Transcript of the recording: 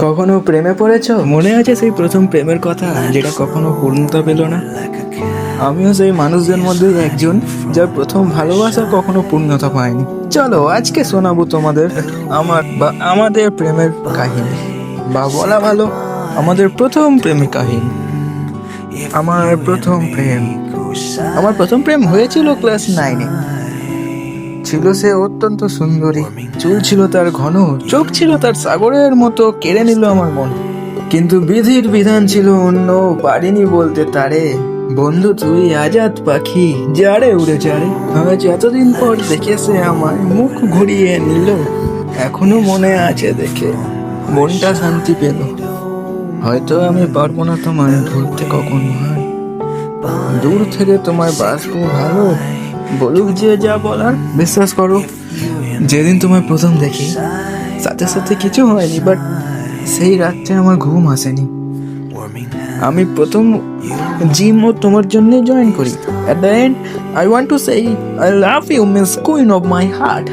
কখনো প্রেমে পড়েছো? মনে আছে সেই প্রথম প্রেমের কথা যেটা কখনো পূর্ণতা পেল না? আমিও সেই মানুষদের মধ্যে একজন যার প্রথম ভালোবাসা কখনো পূর্ণতা পায়নি। চলো, আজকে শোনাবো তোমাদের আমার বা আমাদের প্রেমের কাহিনী। বা বলা ভালো, আমাদের প্রথম প্রেমের কাহিনী। আমার প্রথম প্রেম। আমার প্রথম প্রেম হয়েছিল ক্লাস নাইনে। ছিল সে অত্যন্ত সুন্দরী। চুল ছিল তার ঘন, চোখ ছিল তার সাগরের মতো, কেড়ে নিল আমার মন। কিন্তু বিধির বিধান ছিল অন্য, পারিনি বলতে তারে। বন্ধু, তুই আজাদ পাখি যারে উড়ে যারে আজ এতদিন পর দেখে সে আমায় মুখ ঘুরিয়ে নিল। এখনও মনে আছে দেখে, মনটা শান্তি পেল। হয়তো আমি পারব না তোমায় ভুলতে কখনো। দূর থেকে তোমায় বাসবো ভালো। বলুক যে যা বলার। বিশ্বাস করো, যেদিন তোমায় প্রথম দেখি, সাথে সাথে কিছু হয়নি বাট সেই রাত্রে আমার ঘুম আসেনি। আমি প্রথম জিম ও তোমার জন্য জয়েন করি। At the end I want to say I love you miss queen of my heart